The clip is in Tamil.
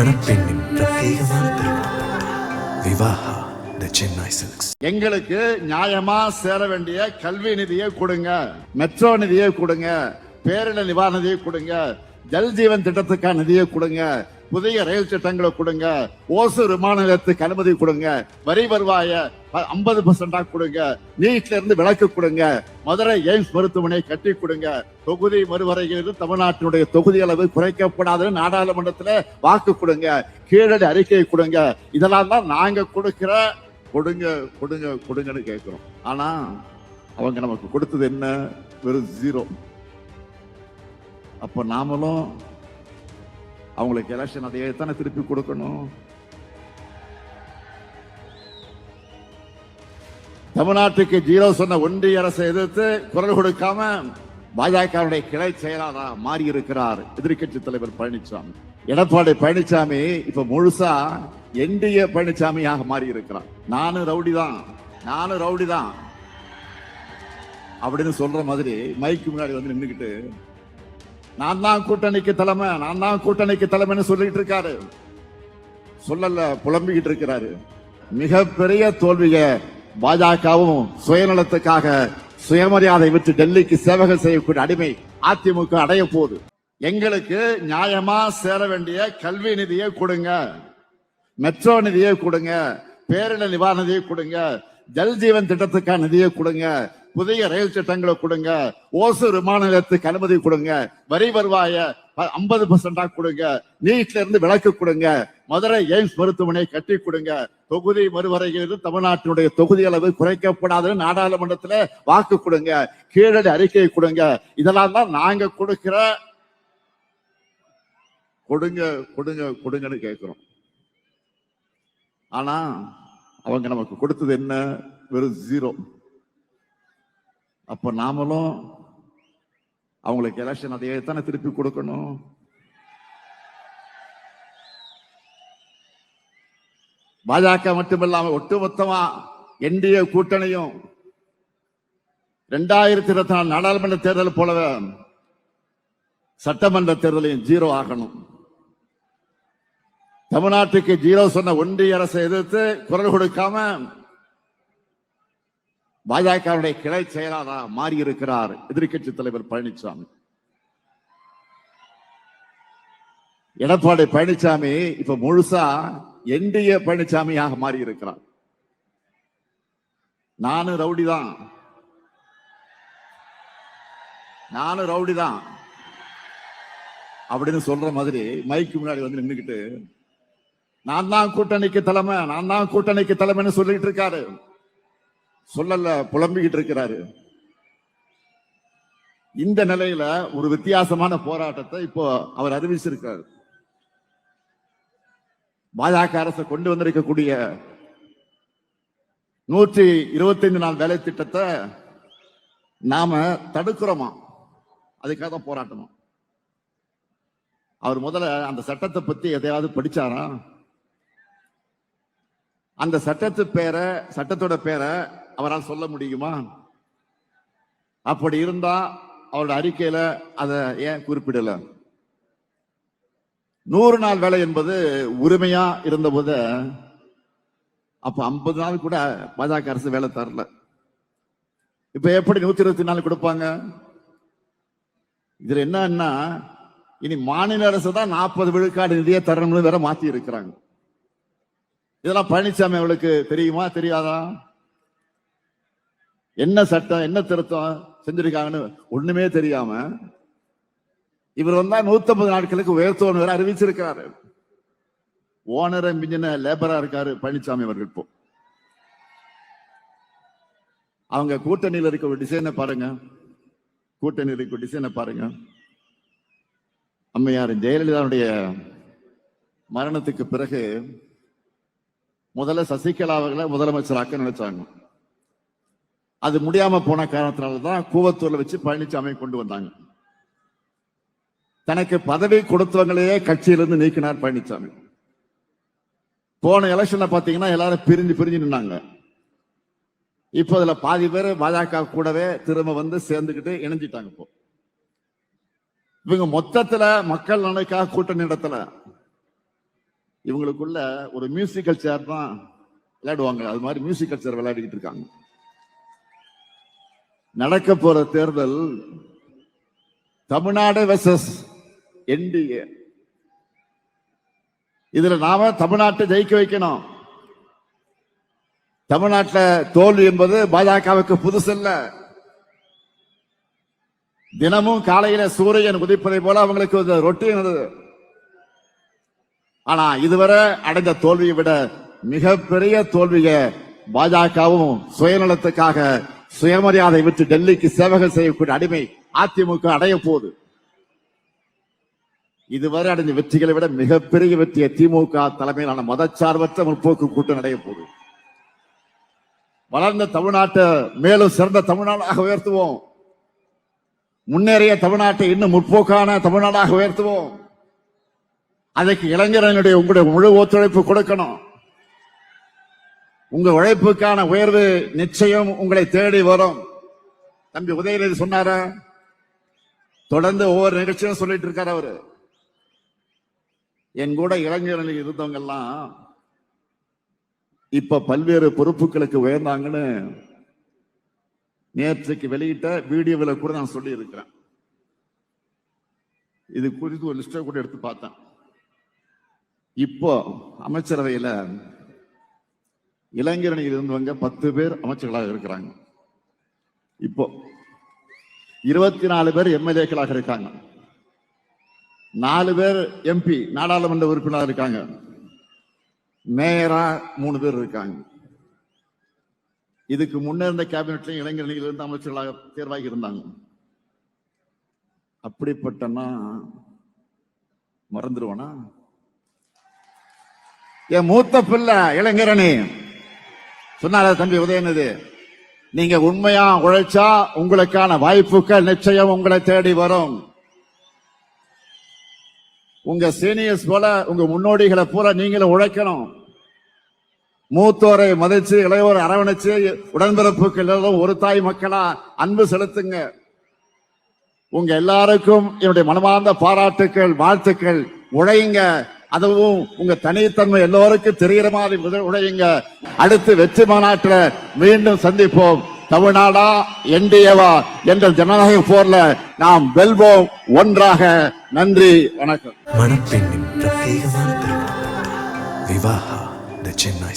மணப்பெண்ணின் பிரத்யேகமான திருமணம் விவாஹா த சென்னை சில்க்ஸ். எங்களுக்கு நியாயமா சேர வேண்டிய கல்வி நிதியை கொடுங்க மெட்ரோ நிதியை கொடுங்க பேரிடர் நிவாரண நிதியை கொடுங்க ஜல் ஜீவன் திட்டத்துக்கான நிதியை கொடுங்க புதிய ரயில் திட்டங்களை கொடுங்க. ஓசூர் விமான நிலையத்துக்கு அனுமதி கொடுங்க. வரி வருவாய ஐம்பது பர்சன்டா கொடுங்க. நீட்ல இருந்து விலக்கு கொடுங்க. மதுரை எய்ம்ஸ் மருத்துவமனை கட்டி கொடுங்க. தொகுதி மறுவரையில் தமிழ்நாட்டினுடைய தொகுதி அளவு குறைக்கப்படாதுன்னு நாடாளுமன்றத்துல வாக்கு கொடுங்க. கீழடி அறிக்கை கொடுங்க. இதெல்லாம் தான் நாங்க கொடுக்கிற கொடுங்க கொடுங்க கொடுங்கன்னு கேட்கிறோம். ஆனா அவங்க நமக்கு கொடுத்தது என்ன? வெறும் ஜீரோ அப்ப நாமளும் அவங்களுக்கு எலெக்ஷன் அதையே தானே திருப்பி கொடுக்கணும்? தமிழ்நாட்டுக்கு ஜீரோ சொன்ன ஒன்றிய அரசை எதிர்த்து குரல் கொடுக்காம பாஜகவுடைய கிளை செயலாளராக மாறி இருக்கிறார் எதிர்க்கட்சி தலைவர் பழனிசாமி எடப்பாடி பழனிசாமி இப்ப முழுசா என்டிஏ பழனிசாமியாக மாறி இருக்கிறார் நானும் ரவுடி தான். நானும் ரவுடி தான். அப்படின்னு சொல்ற மாதிரி மைக்கு முன்னாடி வந்து நின்னுக்கிட்டு நான் தான் கூட்டணிக்கு தலைமை நான் தான் கூட்டணிக்கு தலைமைன்னு சொல்லிட்டு இருக்காரு. சொல்லல புலம்பிக்கிட்டு இருக்கிறாரு. மிகப்பெரிய தோல்விய பாஜகவும் சுயநலத்துக்காக சுயமரியாதை விட்டு டெல்லிக்கு சேவகம் செய்யக்கூடிய அடிமை அதிமுக அடைய போகுது. எங்களுக்கு நியாயமா சேர வேண்டிய கல்வி நிதியை கொடுங்க. மெட்ரோ நிதியை கொடுங்க. பேரிடர் நிவாரண நிதியை கொடுங்க. ஜல் ஜீவன் திட்டத்துக்கான நிதியை கொடுங்க. புதிய ரயில் திட்டங்களை கொடுங்க. ஓசூர் விமான நிலையத்துக்கு அனுமதி கொடுங்க. வரி வருவாய ஐம்பது பர்சன்டா கொடுங்க. நீட்ல இருந்து விலக்கு கொடுங்க. மதுரை எய்ம்ஸ் மருத்துவமனை கட்டி கொடுங்க. தொகுதி மறுவரையில் தமிழ்நாட்டினுடைய தொகுதி அளவு குறைக்கப்படாதுன்னு நாடாளுமன்றத்துல வாக்கு கொடுங்க. கீழடி அறிக்கை கொடுங்க. இதெல்லாம் தான் நாங்க கொடுக்கிற கொடுங்க கொடுங்க கொடுங்கன்னு கேட்கிறோம். ஆனா அவங்க நமக்கு கொடுத்தது என்ன? வெறும் ஜீரோ அப்போ நாமளும் அவங்களுக்கு எலெக்ஷன் அதையே தானே திருப்பி கொடுக்கணும். பாஜக மட்டுமில்லாம ஒட்டுமொத்தமா என்டிஏ கூட்டணியும் ரெண்டாயிரத்தி இருபத்தி நாலு நாடாளுமன்ற தேர்தல் போலவே சட்டமன்ற தேர்தலையும் ஜீரோ ஆகணும். தமிழ்நாட்டுக்கு ஜீரோ சொன்ன ஒன்றிய அரசை எதிர்த்து குரல் கொடுக்காம பாஜகவுடைய கிளை செயலாளராக மாறி இருக்கிறார் எதிர்க்கட்சி தலைவர் பழனிசாமி எடப்பாடி பழனிசாமி இப்ப முழுசா என்டிஏ பழனிசாமியாக மாறி இருக்கிறார் நானும் ரவுடி தான். நானும் ரவுடி தான். அப்படின்னு சொல்ற மாதிரி மைக்கு முன்னாடி வந்து நின்றுக்கிட்டு நான் தான் கூட்டணிக்கு தலைமை நான் தான் கூட்டணிக்கு தலைமைன்னு சொல்லிட்டு இருக்காரு. சொல்லல புலம்பிக்கிட்டு இருக்கிறாரு. இந்த நிலையில ஒரு வித்தியாசமான போராட்டத்தை இப்போ அவர் அறிவிச்சிருக்காரு. பாஜக அரசு கொண்டு வந்திருக்கக்கூடிய நூற்றி இருபத்தி ஐந்து நாள் வேலை திட்டத்தை நாம தடுக்கிறோமா? அதுக்காக தான் போராட்டமா அவர் முதல்ல அந்த சட்டத்தை பத்தி எதையாவது படிச்சாரா? அந்த சட்டத்து பேரை சட்டத்தோட பேரை அவரால் சொல்ல முடியுமா? அப்படி இருந்தா அவரோட அறிக்கையில அதை ஏன் குறிப்பிடல? நூறு நாள் வேலை என்பது உரிமையா இருந்தபோது அப்ப ஐம்பது நாள் கூட பாஜக அரசு வேலை தரல. இப்ப எப்படி நூத்தி இருபத்தி நாலு கொடுப்பாங்க? இதுல என்னன்னா இனி மாநில அரசு தான் நாற்பது விழுக்காடு நிதியை தரணும்னு வேற மாத்தி இருக்கிறாங்க. இதெல்லாம் பழனிசாமி அவளுக்கு தெரியுமா? தெரியாதா? என்ன சட்டம் என்ன திருத்தம் செஞ்சிருக்காங்கன்னு ஒண்ணுமே தெரியாம இவர் வந்தா நூத்தம்பது நாட்களுக்கு உயர்த்துவன் வேற அறிவிச்சிருக்காரு ஓனரை மிஞ்சின லேபரா இருக்காரு பழனிசாமி அவர்கள் இப்போ. அவங்க கூட்டணியில் இருக்க ஒரு டிசைனை பாருங்க. கூட்டணியில் இருக்க டிசைனை பாருங்க. அம்மையார் ஜெயலலிதாவுடைய மரணத்துக்கு பிறகு முதல்ல சசிகலா அவர்களை முதலமைச்சராக்க நினைச்சாங்க. அது முடியாம போன காரணத்தினால தான் கூவத்தூர்ல வச்சு பழனிசாமி கொண்டு வந்தாங்க. தனக்கு பதவி கொடுத்தவங்களையே கட்சியிலிருந்து நீக்கினார் பழனிசாமி போன எலெக்ஷன்ல பாத்தீங்கன்னா எல்லாரும் பிரிஞ்சு பிரிஞ்சு நின்னாங்க. இப்போ அதுல பாதி பேர் பாஜக கூடவே திரும்ப வந்து சேர்ந்துக்கிட்டு இணைஞ்சிட்டாங்க இப்போ. இவங்க மொத்தத்துல மக்கள் நலனுக்காக கூட்டணி இடத்துல இவங்களுக்குள்ள ஒரு மியூசிக்கல் சேர் தான் விளையாடுவாங்க. அது மாதிரி மியூசிக்கல் சேர் விளையாடிக்கிட்டு இருக்காங்க. நடக்க போற தேர்தல் தமிழ்நாடு வெர்சஸ் என்டிஏ இதுல நாம தமிழ்நாட்டை ஜெயிக்க வைக்கணும். தமிழ்நாட்டில் தோல்வி என்பது பாஜகவுக்கு புதுசல்ல. தினமும் காலையில சூரியன் உதிப்பதை போல அவங்களுக்கு ஒரு ரொட்டீன் ஆனா இதுவரை அடைந்த தோல்வியை விட மிகப்பெரிய தோல்வியை பாஜகவும் சுயநலத்துக்காக சுயமரியாதை விட்டு டெல்லிக்கு சேவகம் செய்யக்கூடிய அடிமை அதிமுக அடைய போகுது. இதுவரை அடைந்த வெற்றிகளை விட மிகப்பெரிய வெற்றியை திமுக தலைமையிலான மதச்சார்பற்ற முற்போக்கு கூட்டம் அடைய போகுது. வளர்ந்த தமிழ்நாட்டை மேலும் சிறந்த தமிழ்நாடாக உயர்த்துவோம். முன்னேறிய தமிழ்நாட்டை இன்னும் முற்போக்கான தமிழ்நாடாக உயர்த்துவோம். அதுக்கு இளைஞர்களுடைய உங்களுடைய முழு ஒத்துழைப்பு கொடுக்கணும். உங்க உழைப்புக்கான உயர்வு நிச்சயம் உங்களை தேடி வரும். தம்பி உதயநிதி சொன்னாரா? தொடர்ந்து ஒவ்வொரு நிகழ்ச்சியும் சொல்லிட்டு இருக்காரு அவரு. என் கூட இளைஞர்கள் இருந்தவங்க எல்லாம் இப்ப பல்வேறு பொறுப்புகளுக்கு உயர்ந்தாங்கன்னு நேற்றுக்கு வெளியிட்ட வீடியோவில் கூட நான் சொல்லி இருக்கிறேன் இது குறித்து ஒரு லிஸ்டை கூட எடுத்து பார்த்தேன். இப்போ அமைச்சரவையில இளைஞரணியில் இருந்தவங்க பத்து பேர் அமைச்சர்களாக இருக்கிறாங்க. இப்போ இருபத்தி நாலு பேர் எம்எல்ஏக்களாக இருக்காங்க. நாலு பேர் எம்பி நாடாளுமன்ற உறுப்பினராக இருக்காங்க. மேயரா மூணு பேர் இருக்காங்க. இதுக்கு முன்ன இருந்த கேபினெட்லயும் இளைஞரணியில் இருந்து அமைச்சர்களாக தேர்வாகி இருந்தாங்க. அப்படிப்பட்டனா மறந்துடுவானா என் மூத்த பிள்ளை இளைஞரணி. சொன்னார தம்பி உதயநிதி நீங்க உண்மையா உழைச்சா உங்களுக்கான வாய்ப்புகள் நிச்சயம் உங்களை தேடி வரும். உங்க சீனியர்ஸ் போல உங்க முன்னோடிகளை போல நீங்களும் உழைக்கணும். மூத்தோரை மதிச்சு இளையோரை அரவணைச்சு உடன்பிறப்புகள் எல்லாரும் ஒரு தாய் மக்களா அன்பு செலுத்துங்க. உங்க எல்லாருக்கும் என்னுடைய மனமார்ந்த பாராட்டுக்கள் வாழ்த்துக்கள். உழையுங்க. அதுவும் உங்க தனித்தன்மை எல்லோருக்கும் தெரிகிற மாதிரி முதல் அடுத்து வெற்றி மாநாட்டில் மீண்டும் சந்திப்போம். தமிழ்நாடா என்டிஏவா என்ற ஜனநாயக போர்ல நாம் வெல்வோம். ஒன்றாக நன்றி வணக்கம். மணப்பெண்ணின் பிரத்யேகமான திருமணம். விவாஹா சென்னை